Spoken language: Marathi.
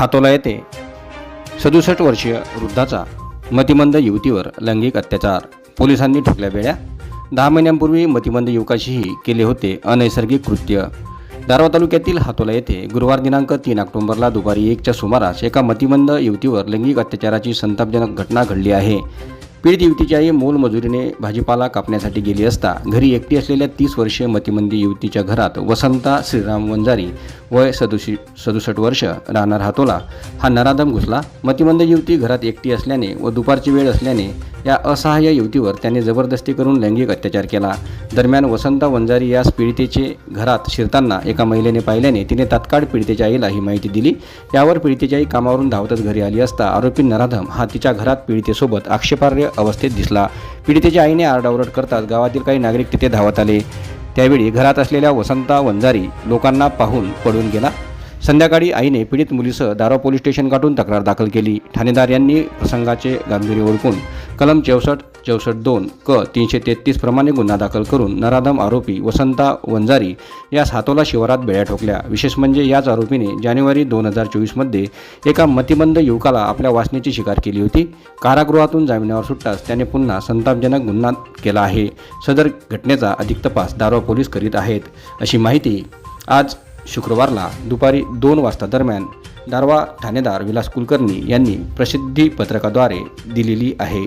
हातोला येथे सदुसष्ट वर्षीय वृद्धाचा मतिमंद युवतीवर लैंगिक अत्याचार. पोलिसांनी ठोकल्या बेड्या. दहा महिन्यांपूर्वी मतिमंद युवकाशीही केले होते अनैसर्गिक कृत्य. दारवा तालुक्यातील हातोला येथे गुरुवार दिनांक तीन ऑक्टोबरला दुपारी एकच्या सुमारास एका मतिमंद युवतीवर लैंगिक अत्याचाराची संतापजनक घटना घडली आहे. पीडित युवतीची आई मोलमजुरीने भाजीपाला कापण्यासाठी गेली असता घरी एकटी असलेल्या तीस वर्षीय मतिमंदी युवतीच्या घरात वसंता श्रीराम वंजारी वय सदुशी सदुसष्ट वर्ष राहणार हातोला हा नराधम घुसला. मतिमंद युवती घरात एकटी असल्याने व दुपारची वेळ असल्याने या असहाय्य युवतीवर त्याने जबरदस्ती करून लैंगिक अत्याचार केला. दरम्यान वसंता वंजारी यास पीडितेचे घरात शिरताना एका महिलेने पाहिल्याने तिने तात्काळ पीडितेच्या आईला ही माहिती दिली. यावर पीडितेची आई कामावरून धावतच घरी आली असता आरोपी नराधम हा तिच्या घरात पीडितेसोबत आक्षेपार्ह अवस्थेत दिसला. पीडितेच्या आईने आरडाओरड करताच गावातील काही नागरिक तिथे धावत आले. त्यावेळी घरात असलेल्या वसंता वंजारी लोकांना पाहून पडून गेला. संध्याकाळी आईने पीडित मुलीसह दारा पोलीस स्टेशन गाठून तक्रार दाखल केली. ठाणेदार यांनी प्रसंगाचे गांभीर्य ओळखून कलम चौसष्ट चौसष्ट दोन क तीनशे तेहतीस प्रमाणे गुन्हा दाखल करून नराधम आरोपी वसंता वंजारी यास हातोला शिवारात बेळ्या ठोकल्या. विशेष म्हणजे याच आरोपीने जानेवारी दोन हजार चोवीसमध्ये एका मतिमंद युवकाला आपल्या वासनेची शिकार केली होती. कारागृहातून जामिनावर सुटताच त्याने पुन्हा संतापजनक गुन्हा केला आहे. सदर घटनेचा अधिक तपास दारवा पोलीस करीत आहेत अशी माहिती आज शुक्रवारला दुपारी दोन वाजता दरम्यान दारवा ठाणेदार विलास कुलकर्णी यांनी प्रसिद्धी पत्रकाद्वारे दिलेली आहे.